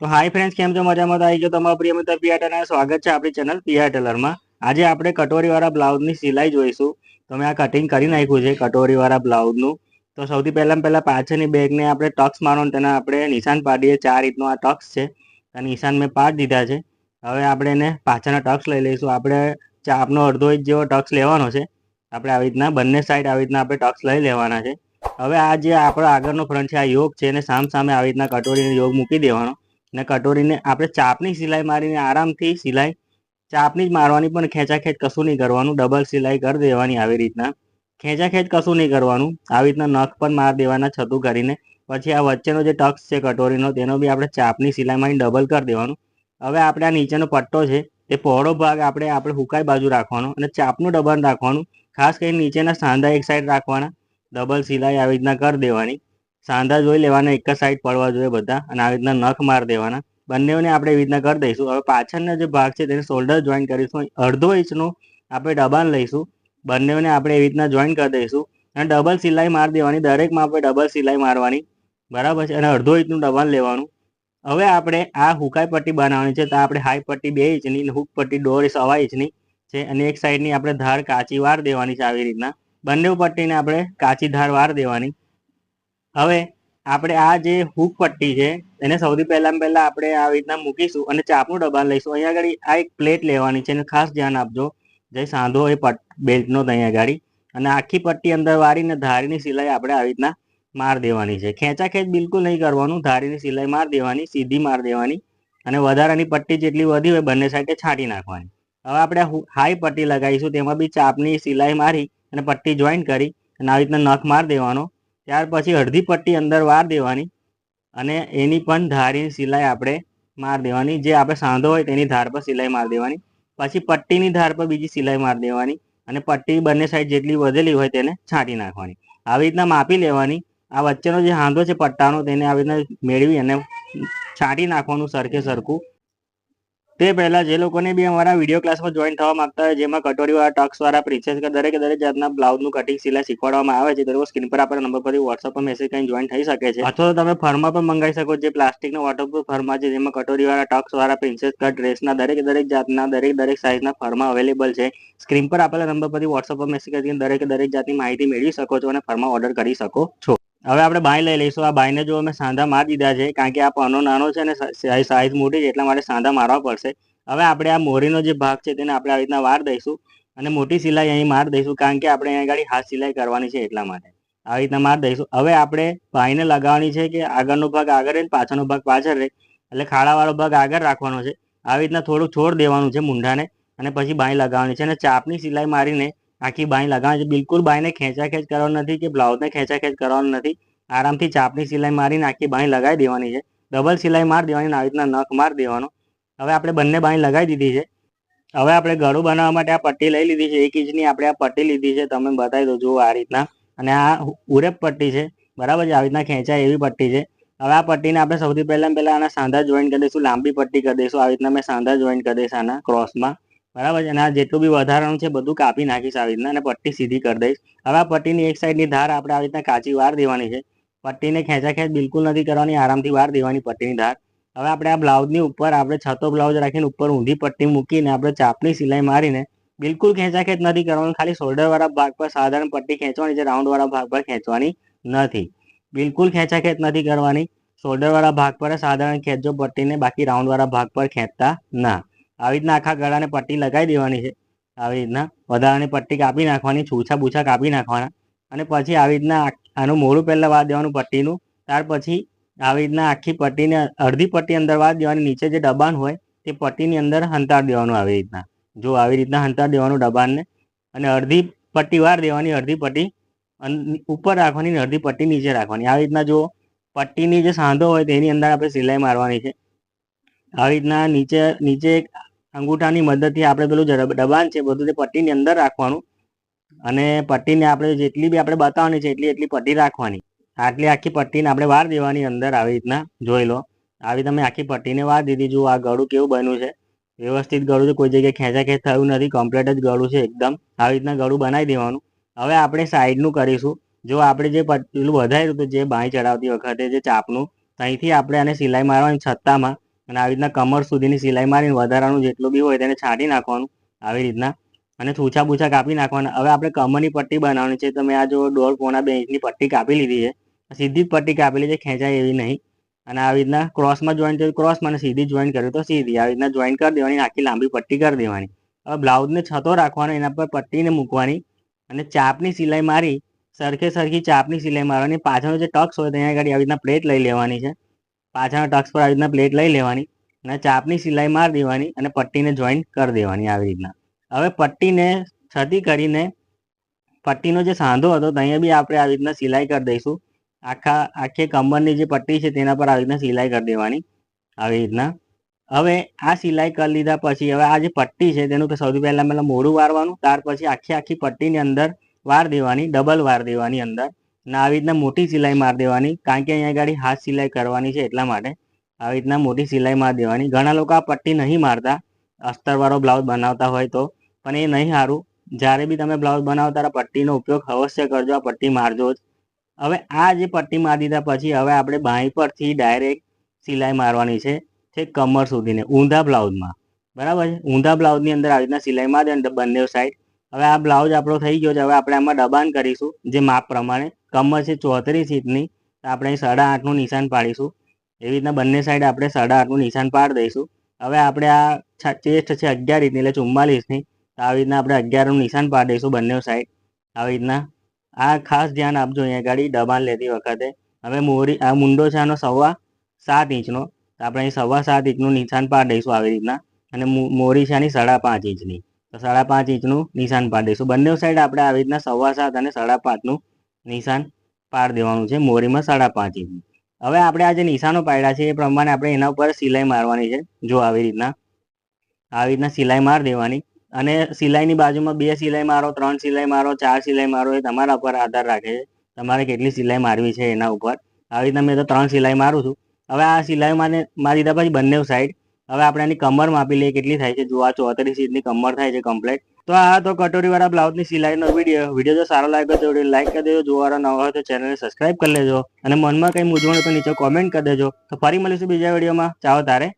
તો hi friends કેમ છો? મજામાં આવી ગયો તમારો પ્રિય મિત્ર પિયા ટેલર સ્વાગત છે આપણી ચેનલ પિયા ટેલરમાં આજે આપણે કટોરીવાળા બ્લાઉઝની સિલાઈ જોઈશું. તો મેં આ કટિંગ કરી નાખ્યું છે, કટોરીવાળા બ્લાઉઝનું. તો સૌથી પહેલાં પહેલાં પાછળની બેગને આપણે ટક્સ મારવાનું તેના આપણે નિશાન પાડીએ. ચાર રીતનો આ ટક્સ છે. અને નિશાન મેં પાડી દીધા છે. હવે આપણે એને પાછળના ટક્સ લઈ લઈશું. આપણે ચાપનો અડધો ઇંચ જેવો ટક્સ લેવાનો છે. આપણે આવી રીતના બંને સાઈડ આવી રીતના આપણે ટક્સ લઈ લેવાના છે. હવે આ જે આપણો આગળનો ફ્રન્ટ છે, આ યોગ છે, એને સામ સામે આવી રીતના કટોરીને યોગ મૂકી દેવાનો. ને કટોરીને આપણે ચાપની સિલાઈ મારીને આરામથી સિલાઈ ચાપની જ મારવાની પણ ખેંચાખેંચ કશું નહીં કરવાનું ડબલ સિલાઈ કરી દેવાની આવી રીતના. ખેંચાખેંચ કશું નહીં કરવાનું, આવી રીતના નખ પણ માર દેવાના છતું કરીને. પછી આ વચ્ચેનો જે ટક્સ છે કટોરીનો, તેનો બી આપણે ચાપની સિલાઈ મારી ડબલ કરી દેવાનું. હવે આપણે આ નીચેનો પટ્ટો છે તે પહોળો ભાગ આપણે આપણે હુકાઈ બાજુ રાખવાનો અને ચાપનું ડબલ રાખવાનું. ખાસ કરીને નીચેના સાંધા એક સાઈડ રાખવાના ડબલ સિલાઈ આવી રીતના કરી દેવાની. સાંધા જોઈ લેવાના, એક જ સાઈડ પડવા જોઈએ બધા અને આવી રીતના નખ માર દેવાના. બંનેઓને આપણે એવી રીતના કરી દઈશું. હવે પાછળનો જે ભાગ છે તેને શોલ્ડર જોઈન કરીશું. અડધો ઇંચનું આપણે દબાણ લઈશું. બંનેઓને આપણે એવી રીતના જોઈન કરી દઈશું. અને ડબલ સિલાઈ માર દેવાની. દરેકમાં આપણે ડબલ સિલાઈ મારવાની. બરાબર છે? અને અડધો ઇંચનું ડબાણ લેવાનું. હવે આપણે આ હુકાઈ પટ્ટી બનાવવાની છે. તો આપણે હાઈ પટ્ટી બે ઇંચની હુક પટ્ટી દોઢ સવા ઇંચની છે. અને એક સાઈડની આપણે ધાર કાચી વાર દેવાની છે આવી રીતના. બંને પટ્ટીને આપણે કાચી ધાર વાર દેવાની. હવે આપણે આ જે હુક પટ્ટી છે, એને સૌથી પહેલાં પહેલાં આપણે આ રીતના મૂકીશું અને ચાપનું ડબ્બા લઈશું. અહીંયા આગળ આ એક પ્લેટ લેવાની છે અને ખાસ ધ્યાન આપજો. જે સાંધો એ પટ બેલ્ટનો અહીંયા આગળ. અને આખી પટ્ટી અંદર વાળીને ધારીની સિલાઈ આપણે આવી રીતના માર દેવાની છે. ખેંચા ખેંચ બિલકુલ નહીં કરવાનું, ધારીની સિલાઈ માર દેવાની, સીધી માર દેવાની અને વધારાની પટ્ટી જેટલી વધી હોય બંને સાઈડે છાંટી નાખવાની. હવે આપણે હાઈ પટ્ટી લગાવીશું, તેમાં બી ચાપની સિલાઈ મારી અને પટ્ટી જોઈન કરી અને આવી રીતના નખ માર દેવાનો. ત્યાર પછી અડધી પટ્ટી અંદર વાર દેવાની અને એની પણ ધારીની સિલાઈ આપણે માર દેવાની. જે આપણે સાંધો હોય તેની ધાર પર સિલાઈ માર દેવાની. પછી પટ્ટીની ધાર પર બીજી સિલાઈ માર દેવાની અને પટ્ટી બંને સાઈડ જેટલી વધેલી હોય તેને છાંટી નાખવાની. આવી રીતના માપી લેવાની. આ વચ્ચેનો જે હાંધો છે પટ્ટાનો તેને આવી રીતના મેળવી અને છાંટી નાખવાનું સરખે સરખું. તે પહેલા જે લોકોને બી અમારા વીડિયો ક્લાસમાં જોઈન થવા માંગતા હોય, જેમાં કટોરીવાળા ટક્સવાળા પ્રિન્સેસ કે દરેક દરેક જાતના બ્લાઉઝનું કટિંગ સિલાઈ શીખવાડવામાં આવે છે તો સ્ક્રીન પર આપણા નંબર પરથી વોટ્સઅપ પર મેસેજ કરીને જોઈન થઈ શકે છે. અથવા તો તમે ફર્મા પણ મંગાવી શકો જે પ્લાસ્ટિકનો વોટરપ્રૂફ ફર્મા છે, જેમાં કટોરીવાળા ટક્સવાળા પ્રિન્સેસ કટ ડ્રેસના દરેક દરેક જાતના, દરેક દરેક સાઇઝના ફર્મા અવેલેબલ છે. સ્ક્રીન પર આપેલા નંબર પરથી વોટ્સઅપ પર મેસેજ કરીને દરેક દરેક જાતની માહિતી મેળવી શકો છો અને ફર્મા ઓર્ડર કરી શકો છો. હવે આપણે બાય લઈ લઈશું. આ બાયને જો અમે સાંધા મારી દીધા છે, કારણ કે આ પનો નાનો છે અને સાઈઝ મોટી છે, એટલા માટે સાંધા મારવા પડશે. હવે આપણે આ મોરીનો જે ભાગ છે, તેને આપણે આવી રીતના વાર દઈશું અને મોટી સિલાઈ અહીં માર દઈશું, કારણ કે આપણે અહીંયા આગળ હાથ સિલાઈ કરવાની છે એટલા માટે. આવી રીતના માર દઈશું. હવે આપણે ભાઈને લગાવવાની છે કે આગળનો ભાગ આગળ રહે પાછળનો ભાગ પાછળ રહે, એટલે ખાડાવાળો ભાગ આગળ રાખવાનો છે. આવી રીતના થોડું છોડ દેવાનું છે મૂંઢાને અને પછી બાય લગાવવાની છે અને ચાપની સિલાઈ મારીને આખી બાઈ લગાવવાની છે. બિલકુલ બાઈને ખેંચા ખેંચ કરવાનું નથી કે બ્લાઉઝને ખેંચા ખેંચ કરવાનું નથી. આરામથી ચાપની સિલાઈ મારીને આખી બાઈ લગાવી દેવાની છે. ડબલ સિલાઈ માર દેવાની, આવી રીતના નખ માર દેવાનો. હવે આપણે બંને બાઈ લગાવી દીધી છે. હવે આપણે ગળું બનાવવા માટે આ પટ્ટી લઈ લીધી છે. એક ઇંચની આપણે આ પટ્ટી લીધી છે. તમે બતાવી દો આ રીતના. અને આ ઉરેપ પટ્ટી છે. બરાબર છે? આવી રીતના ખેંચાય એવી પટ્ટી છે. હવે આ પટ્ટીને આપણે સૌથી પહેલા પહેલા આના સાંધા જોઈન કરી દઈશું. લાંબી પટ્ટી કરી દઈશું. આવી રીતના મેં સાંધા જોઈન કરી દઈશ આના ક્રોસમાં બરાબર છે? અને આ જેટલું બી વધારાનું છે, બધું કાપી નાખીશ આવી રીતના અને પટ્ટી સીધી કરી દઈશ. હવે આ પટ્ટીની એક સાઈડની ધાર આપણે આવી રીતના કાચી વાર દેવાની છે. પટ્ટીને ખેંચા ખેંચ બિલકુલ નથી કરવાની, આરામથી વાર દેવાની પટ્ટીની ધાર. હવે આપણે આ બ્લાઉઝની ઉપર, આપણે છતો બ્લાઉઝ રાખીને ઉપર ઊંધી પટ્ટી મૂકીને આપણે ચાપની સિલાઈ મારીને બિલકુલ ખેંચાખેંચ નથી કરવાનું, ખાલી શોલ્ડરવાળા ભાગ પર સાધારણ પટ્ટી ખેંચવાની છે, રાઉન્ડવાળા ભાગ પર ખેંચવાની નથી. બિલકુલ ખેંચાખેંચ નથી કરવાની, શોલ્ડરવાળા ભાગ પર સાધારણ ખેંચજો પટ્ટીને, બાકી રાઉન્ડવાળા ભાગ પર ખેંચતા ના. આવી રીતના આખા ગળાને પટ્ટી લગાવી દેવાની છે. આવી રીતના વધારાની પટ્ટી કાપી નાખવાની, છૂછા બૂછા કાપી નાખવાના અને પછી આવી રીતના આનું મોડું પહેલાં વાર દેવાનું પટ્ટીનું. ત્યાર પછી આવી રીતના આખી પટ્ટીને અડધી પટ્ટી અંદર વાર દેવાની, નીચે જે દબાણ હોય તે પટ્ટીની અંદર હંતાર દેવાનું આવી રીતના. જો આવી રીતના હંતાર દેવાનું દબાણને અને અડધી પટ્ટી વાર દેવાની, અડધી પટ્ટી ઉપર રાખવાની અડધી પટ્ટી નીચે રાખવાની. આવી રીતના જો પટ્ટીની જે સાંધો હોય તેની અંદર આપણે સિલાઈ મારવાની છે. આવી રીતના નીચે નીચે અંગૂઠાની મદદથી આપણે પેલું દબાણ છે બધું તે પટ્ટીની અંદર રાખવાનું. અને પટ્ટીને આપણે જેટલી બી આપણે બતાવવાની છે એટલી એટલી પટ્ટી રાખવાની. આટલી આખી પટ્ટીને આપણે વાર દેવાની અંદર આવી રીતના, જોઈ લો. આવી તમે આખી પટ્ટીને વાર દીધી. જુઓ આ ગળું કેવું બન્યું છે. વ્યવસ્થિત ગળું છે. કોઈ જગ્યાએ ખેંચા ખેંચ થયું નથી. કમ્પ્લેટ જ ગળું છે એકદમ. આવી રીતના ગળું બનાવી દેવાનું. હવે આપણે સાઈડનું કરીશું. જો આપણે જે પેલું વધાર્યું હતું, જે બાંય ચડાવતી વખતે જે ચાપનું, ત્યાંથી આપણે આને સિલાઈ મારવાની છત્તામાં અને આવી રીતના કમર સુધીની સિલાઈ મારીને વધારાનું જેટલું બી હોય તેને છાંટી નાખવાનું આવી રીતના. અને છૂછા બૂછા કાપી નાખવાના. હવે આપણે કમરની પટ્ટી બનાવવાની છે. તો મેં આ જો દોઢ પોણા બે ઇંચની પટ્ટી કાપી લીધી છે. સીધી જ પટ્ટી કાપેલી છે, ખેંચાય એવી નહીં. અને આવી રીતના ક્રોસમાં જોઈન્ટ કર્યું, ક્રોસમાં અને સીધી જોઈન કર્યું તો સીધી. આવી રીતના જોઈન કરી દેવાની, આખી લાંબી પટ્ટી કરી દેવાની. હવે બ્લાઉઝને છતો રાખવાનો, એના પર પટ્ટીને મૂકવાની. અને ચાપની સિલાઈ મારી, સરખે સરખી ચાપની સિલાઈ મારવાની. પાછળનો જે ટક્સ હોય ત્યાં આગળ આવી રીતના પ્લેટ લઈ લેવાની છે. પાછળના ટક્સ પર આવી રીતના પ્લેટ લઈ લેવાની અને ચાપની સિલાઈ મારી દેવાની અને પટ્ટીને જોઈન્ટ કરી દેવાની આવી રીતના. હવે પટ્ટીને છતી કરીને પટ્ટીનો જે સાંધો હતો ત્યાં બી આપણે આવી રીતના સિલાઈ કરી દઈશું. આખા, આખી કમરની જે પટ્ટી છે તેના પર આવી રીતના સિલાઈ કરી દેવાની આવી રીતના. હવે આ સિલાઈ કરી લીધા પછી હવે આ જે પટ્ટી છે તેનું સૌથી પહેલાં પહેલાં મોઢું વારવાનું ત્યાર પછી આખી આખી પટ્ટીની અંદર વાર દેવાની, ડબલ વાર દેવાની અંદર. અને આવી રીતના મોટી સિલાઈ મારી દેવાની, કારણ કે અહીંયા આગળ હાથ સિલાઈ કરવાની છે એટલા માટે. આવી રીતના મોટી સિલાઈ મારી દેવાની. ઘણા લોકો આ પટ્ટી નહીં મારતા. અસ્તરવાળો બ્લાઉઝ બનાવતા હોય તો. પણ એ નહીં સારું જ્યારે બી તમે બ્લાઉઝ બનાવો ત્યારે પટ્ટીનો ઉપયોગ અવશ્ય કરજો, આ પટ્ટી મારજો જ. હવે આ જે પટ્ટી મારી દીધા પછી હવે આપણે બાંય પરથી ડાયરેક્ટ સિલાઈ મારવાની છે છે કમર સુધીને, ઊંધા બ્લાઉઝમાં. બરાબર છે? ઊંધા બ્લાઉઝની અંદર આવી રીતના સિલાઈ મારી દે બંને સાઈડ હવે આ બ્લાઉઝ આપણો થઈ ગયો છે. હવે આપણે આમાં દબાણ કરીશું, જે માપ પ્રમાણે. કમર છે ચોત્રીસ ઇંચની. તો આપણે સાડા આઠનું નિશાન પાડીશું. એવી રીતના બંને સાઈડ આપણે સાડા આઠનું નિશાન પાડી દઈશું. હવે આપણે આ ચેસ્ટ છે અગિયાર ઇંચની એટલે ચુમ્માલીસની. તો આવી રીતના આપણે અગિયારનું નિશાન પાડી દઈશું બંને સાઈડ આવી રીતના. આ ખાસ ધ્યાન આપજો અહીંયા ગાડી, દબાણ લેતી વખતે. હવે મોરી, આ મુંડો છે આનો સવા સાત ઇંચનો. તો આપણે અહીં સવા સાત ઇંચનું નિશાન પાડી દઈશું આવી રીતના. અને મોરી છે આની સાડા પાંચ ઇંચની. તો સાડા પાંચ ઇંચનું નિશાન પાડી દઈશું બંને સાઈડ આપણે આવી રીતના સવા સાત અને સાડા પાંચનું નિશાન પાડી દેવાનું છે. મોરીમાં સાડા પાંચ ઇંચનું હવે આપણે આ જે નિશાનો પાડ્યા છે, એ પ્રમાણે આપણે એના ઉપર સિલાઈ મારવાની છે. જો આવી રીતના આવી રીતના સિલાઈ મારી દેવાની અને સિલાઈની બાજુમાં બે સિલાઈ મારો, ત્રણ સિલાઈ મારો, ચાર સિલાઈ મારો એ તમારા ઉપર આધાર રાખે છે. તમારે કેટલી સિલાઈ મારવી છે એના ઉપર. આવી રીતના મેં તો ત્રણ સિલાઈ મારું છું. હવે આ સિલાઈ મારે મારી દીધા પછી બંને સાઈડ હવે આપણે એની કમર માપી લઈએ, કેટલી થાય છે? જો આ ચોત્રીસ ઇંચની કમર થાય છે કમ્પ્લેટ તો આ તો કટોરીવાળા બ્લાઉઝની સિલાઈનો વીડિયો વીડિયો જો સારો લાગ્યો તો લાઈક કરી દેજો. જોવાના નવા હોય તો ચેનલને સબસ્ક્રાઈબ કરી લેજો. અને મનમાં કંઈ મૂંઝવણ તો નીચે કોમેન્ટ કરી દેજો. તો ફરી મળીશું બીજા વિડીયોમાં. ચાલો તારે.